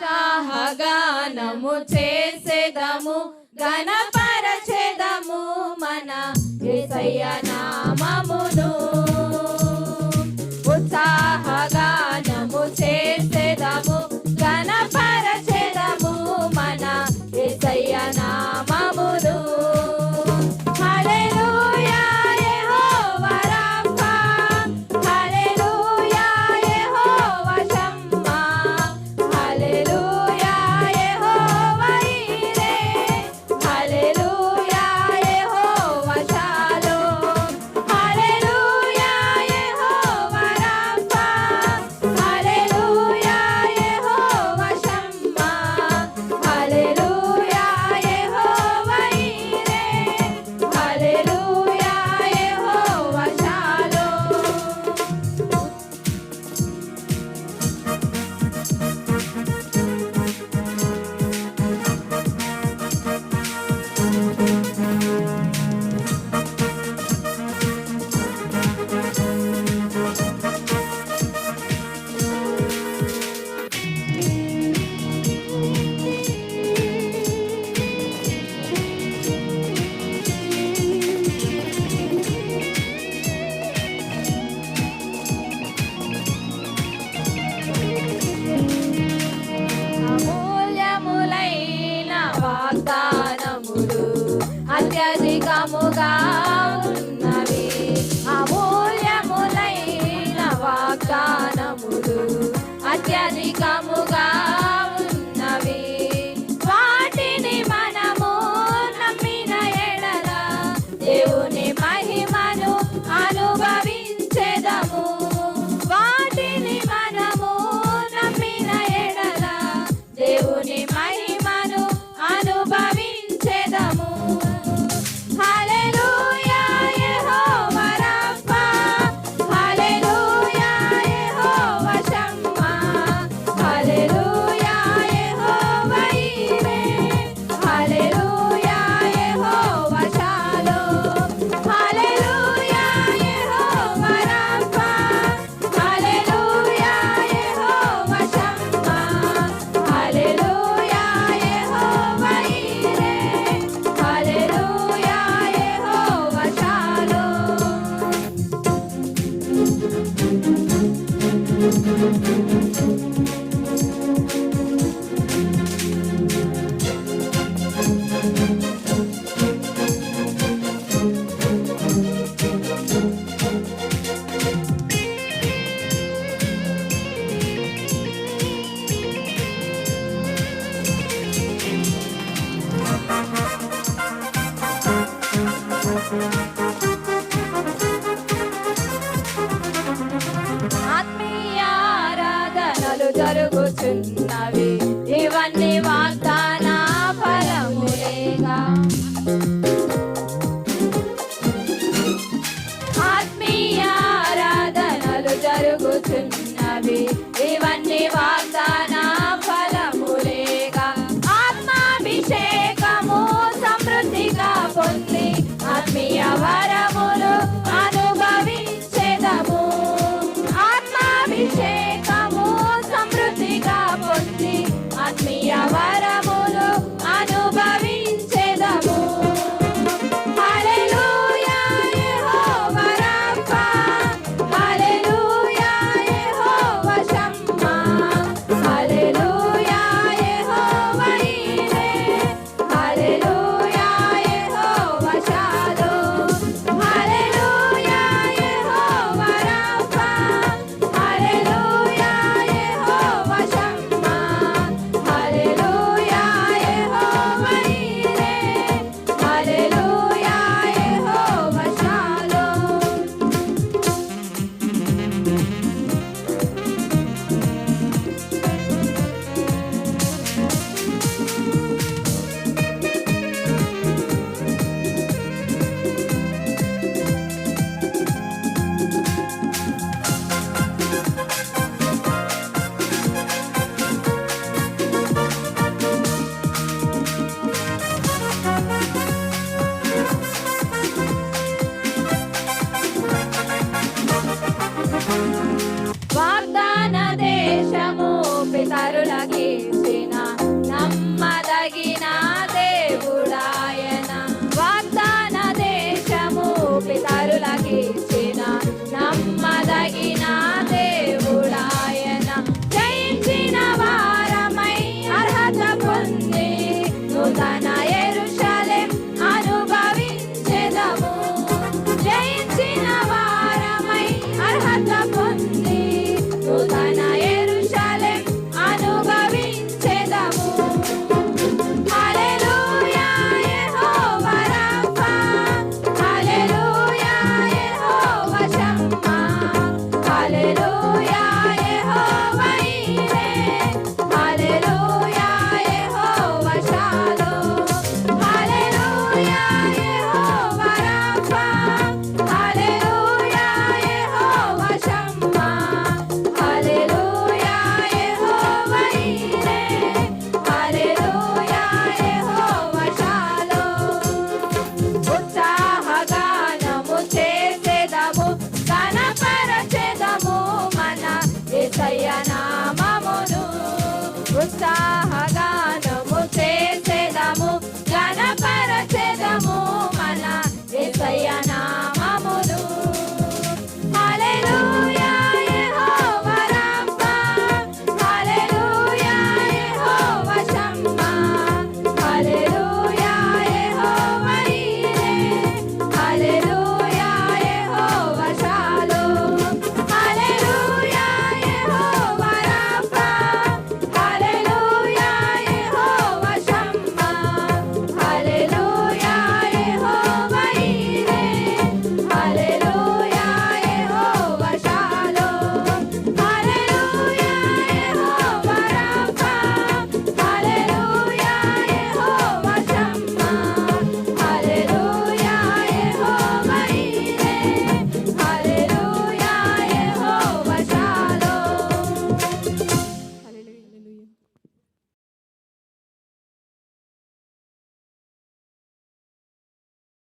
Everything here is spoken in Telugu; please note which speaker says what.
Speaker 1: చాహగానము చేసేదము గణపరచెదము మన విషయ నామమును. I'm Muga. Thank you. చేయుచున్నవి ఇవన్నీ వాగ్దాన ఫలములేగా. ఆత్మీయ ఆరాధనలు జరుగుచున్నవి ఇవన్నీ వా Isso aí